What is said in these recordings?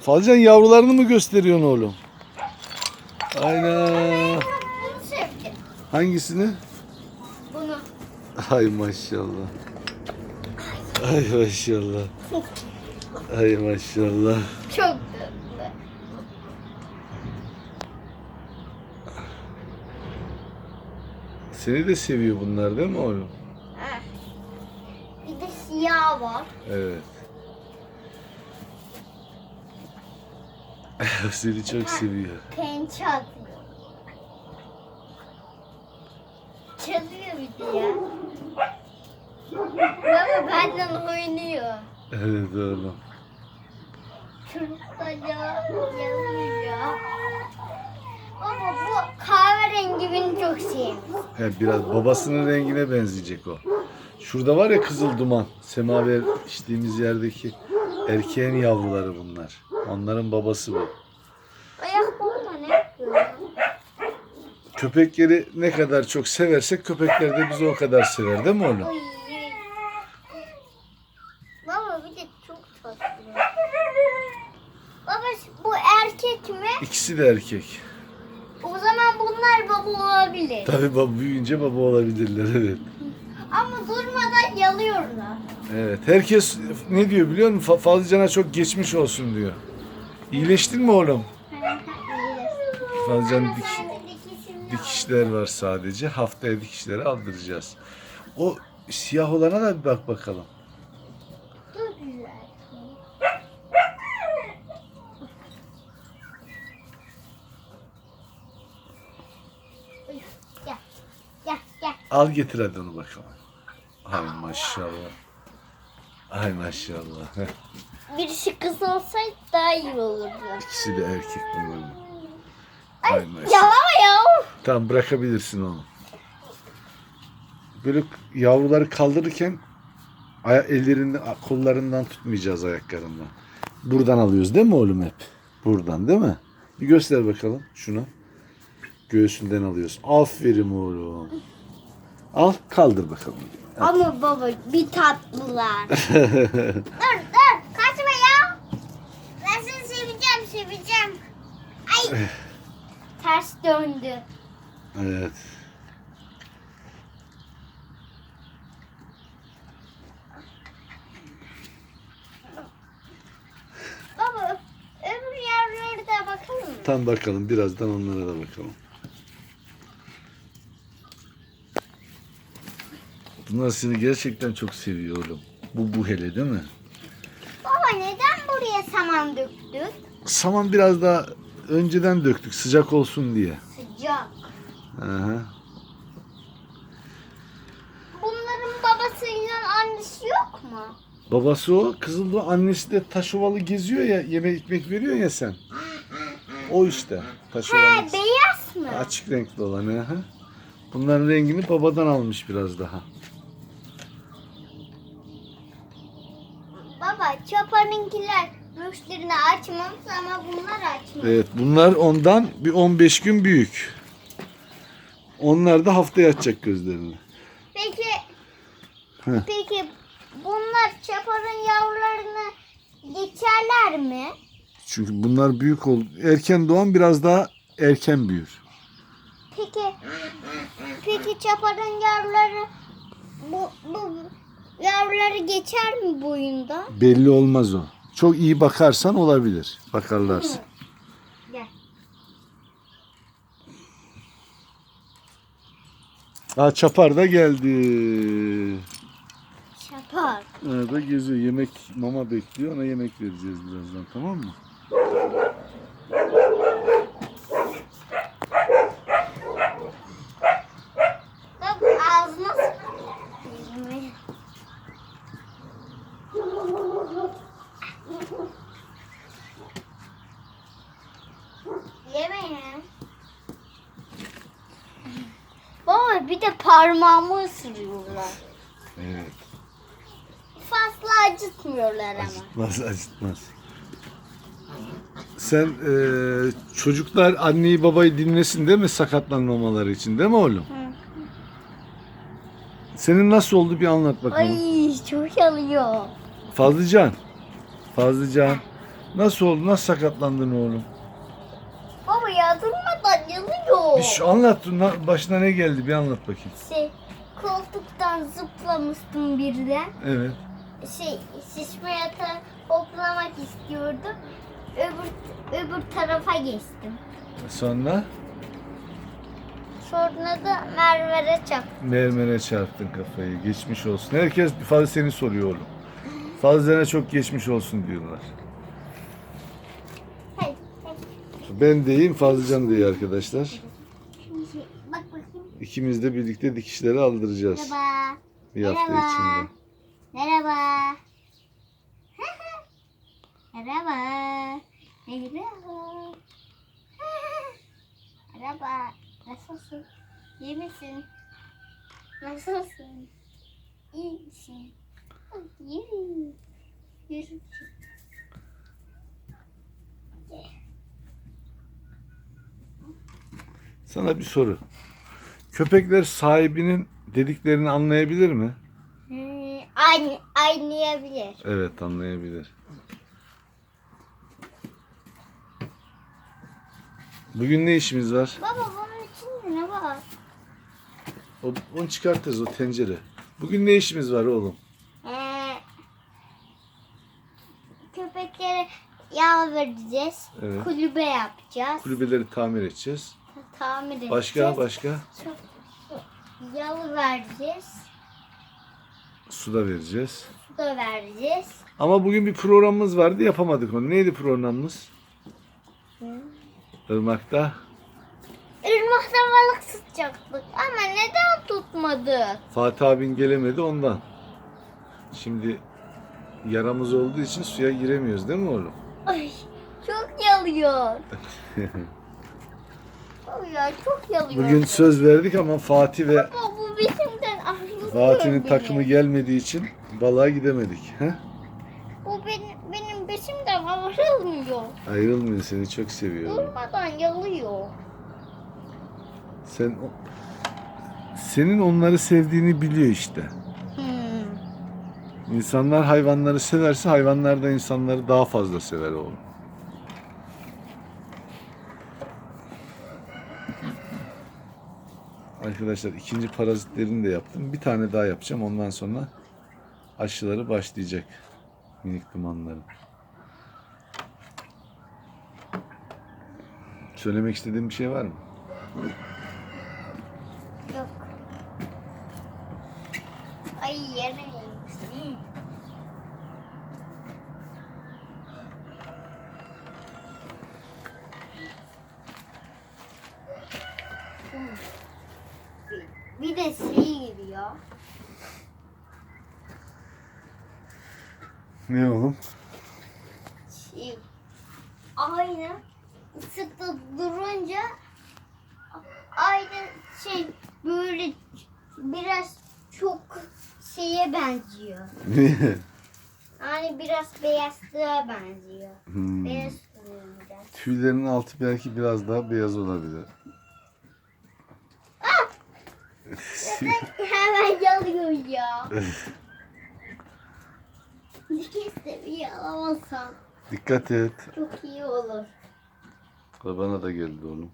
Fazlacan yavrularını mı gösteriyorsun oğlum? Aynen. Hangisini? Bunu. Ay maşallah. Ay maşallah. Ay maşallah. Çok tatlı. Seni de seviyor bunlar değil mi oğlum? Bir de siyah var. Evet. Seni çok seviyor. Pençe atıyor. Çalıyor bir de ya. Baba benden oynuyor. Evet oğlum. Çocuklar ya yazıyor. Ama bu kahverengi beni çok sevmiş. He, biraz babasının rengine benzeyecek o. Şurada var ya kızıl duman. Semaver içtiğimiz yerdeki erkeğin yavruları bunlar. Onların babası bu. Köpekleri ne kadar çok seversek köpekler de bizi o kadar sever değil mi oğlum? Ay. Baba bir de çok tatlı. Baba bu erkek mi? İkisi de erkek. O zaman bunlar baba olabilir. Tabii baba büyüyünce baba olabilirler evet. Ama durmadan yalıyorlar. Evet. Herkes ne diyor biliyor musun? Fa- Fazlıcan'a çok geçmiş olsun diyor. İyileştin mi oğlum? Fazlıcan dik, dikişler var sadece. Haftaya dikişleri aldıracağız. O siyah olana da bir bak bakalım. Çok güzel. Gel. Gel gel. Al getir hadi onu bakalım. Ay maşallah. Ay maşallah. Birisi kız olsaydı daha iyi olurdu. İkisi de erkek bunların. Ay maşallah. Ya ya. Tamam bırakabilirsin onu. Böyle yavruları kaldırırken ellerini kollarından tutmayacağız ayaklarından. Buradan alıyoruz değil mi oğlum hep? Buradan değil mi? Bir göster bakalım şunu. Göğsünden alıyorsun. Aferin oğlum. Al kaldır bakalım. Ama baba bir tatlılar. dur dur kaçma ya. Ben seni seveceğim seveceğim. Ay. Ters döndü. Evet. Baba öbür yerlere de bakalım mı? Tam bakalım birazdan onlara da bakalım. Bunlar seni gerçekten çok seviyor oğlum. Bu bu hele değil mi? Baba neden buraya saman döktük? Saman biraz daha önceden döktük sıcak olsun diye. Aha. Bunların babasıyla annesi yok mu? Babası o, Kızıldoğan annesi de taşovalı geziyor ya, yemek ekmek veriyor ya sen. O işte, taşovalı. He beyaz mı? Açık renkli olan. Aha. Bunların rengini babadan almış biraz daha. Baba çopanınkiler müşterini açmamış ama bunlar açmış. Evet, bunlar ondan bir 15 gün büyük. Onlar da haftaya açacak gözlerini. Peki Heh. peki bunlar çaparın yavrularını geçerler mi? Çünkü bunlar büyük ol. Erken doğan biraz daha erken büyür. Peki peki çaparın yavruları bu, bu yavruları geçer mi boyunda? Belli olmaz o. Çok iyi bakarsan olabilir. Bakarlarsa. Gel. Ha çapar da geldi. Çapar. Orada geziyor. Yemek mama bekliyor. Ona yemek vereceğiz birazdan tamam mı? Bak ağzına. Yemeyin. Bir de parmağımı ısırıyorlar. Evet. Fazla acıtmıyorlar ama. Acıtmaz acıtmaz. Sen eee, çocuklar anneyi babayı dinlesin değil mi sakatlanmamaları için değil mi oğlum? Senin nasıl oldu bir anlat bakalım. Ay çok yanıyor. Fazlıcan. Fazlıcan. Nasıl oldu? Nasıl sakatlandın oğlum? Baba ya durmadan yanıyor. Bir şu anlat. na- Başına ne geldi? Bir anlat bakayım. Şey, koltuktan zıplamıştım birden. Evet. Şey, şişme yatağa hoplamak istiyordum. Öbür, öbür tarafa geçtim. Sonra Sonra da mermere çarptım. mermere çarptın kafayı. Geçmiş olsun. Herkes fazla seni soruyor oğlum. Fazlana çok geçmiş olsun diyorlar. Ben deyim Fazlıcan diye arkadaşlar. Şimdi bak bakayım. İkimiz de birlikte dikişleri aldıracağız. Merhaba. Bir hafta Merhaba. içinde. Merhaba. Merhaba. Merhaba. Merhaba. Nasılsın? İyi misin? Nasılsın? İyi misin? Yürü. Yürü. Sana bir soru. Köpekler sahibinin dediklerini anlayabilir mi? Hmm, Aynı, aynayabilir. Evet anlayabilir. Bugün ne işimiz var? Baba bunun içinde ne var? O, onu çıkartırız o tencere. Bugün ne işimiz var oğlum? Ee, köpeklere yağ vereceğiz. Evet. Kulübe yapacağız. Kulübeleri tamir edeceğiz. Tamir edeceğiz. Başka başka? Yalı vereceğiz. Su da vereceğiz. Su da vereceğiz. Ama bugün bir programımız vardı yapamadık onu. Neydi programımız? Irmak'ta Irmakta balık tutacaktık ama neden tutmadık? Fatih abin gelemedi ondan. Şimdi yaramız olduğu için suya giremiyoruz değil mi oğlum? Ay çok yalıyor. Ya çok yalıyor. Bugün söz verdik ama Fatih ve bu Fatih'in beni. takımı gelmediği için balığa gidemedik. He? Bu benim, benim besimden ayrılmıyor. Ayrılmıyor seni çok seviyor. Durmadan yalıyor. Sen senin onları sevdiğini biliyor işte. Hmm. İnsanlar hayvanları severse hayvanlar da insanları daha fazla sever oğlum. Arkadaşlar ikinci parazitlerini de yaptım. Bir tane daha yapacağım. Ondan sonra aşıları başlayacak. Minik dumanların. Söylemek istediğim bir şey var mı? Yok. Ay yere yemişsin. Bir de şey geliyor. Ne oğlum? Şey, aynı ısıkta durunca aynı şey böyle biraz çok şeye benziyor. Yani biraz beyazlığa benziyor. Hmm. Beyaz. Tüylerin altı belki biraz daha beyaz olabilir. Hemen yanıyor ya. Nefes bir alamazsam Dikkat et. çok iyi olur. Bana da geldi oğlum.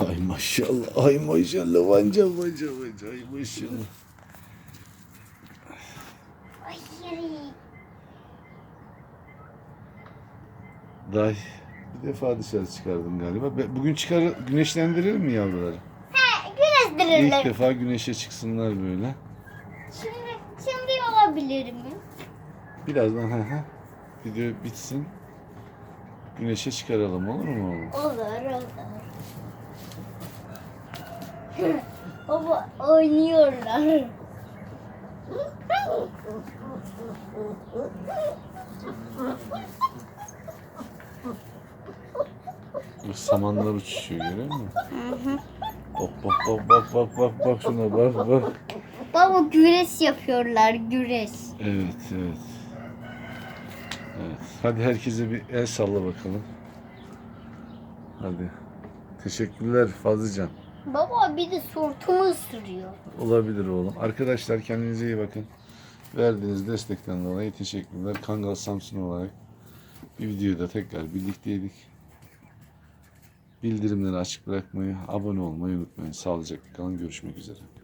Ay maşallah, ay maşallah, vanca vanca vanca, ay maşallah. Ay yeri. Day, bir defa dışarı çıkardın galiba. Be- Bugün çıkar, güneşlendirelim mi yavruları? He, İlk defa güneşe çıksınlar böyle. Şimdi, şimdi olabilir mi? Birazdan ha ha. Video bitsin. Güneşe çıkaralım olur mu oğlum? Olur olur. Baba oynuyorlar. Bak samanlar uçuşuyor görüyor musun? Hı hı. Bak bak bak bak bak bak bak şuna bak bak. Baba güreş yapıyorlar güreş. Evet evet. Evet. Hadi herkese bir el salla bakalım. Hadi. Teşekkürler Fazlıcan. Baba bir de sırtımı ısırıyor. Olabilir oğlum. Arkadaşlar kendinize iyi bakın. Verdiğiniz destekten dolayı teşekkürler. Kangal Samsun olarak bir videoda tekrar birlikteydik. Bildirimleri açık bırakmayı, abone olmayı unutmayın. Sağlıcakla kalın. Görüşmek üzere.